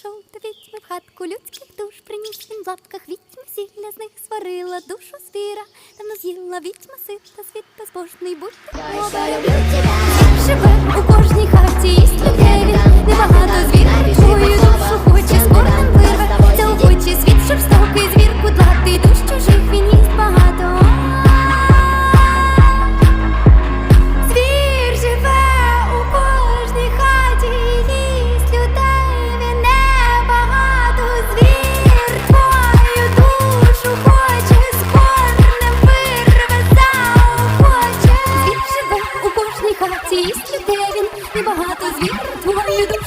прийшов. До відьми в хатку людських душ, приніс він в лапках відьма сілля з них сварила душу звіра, давно з'їла відьма сита, світ безбожний будь. Дасть людей він багато звір твою.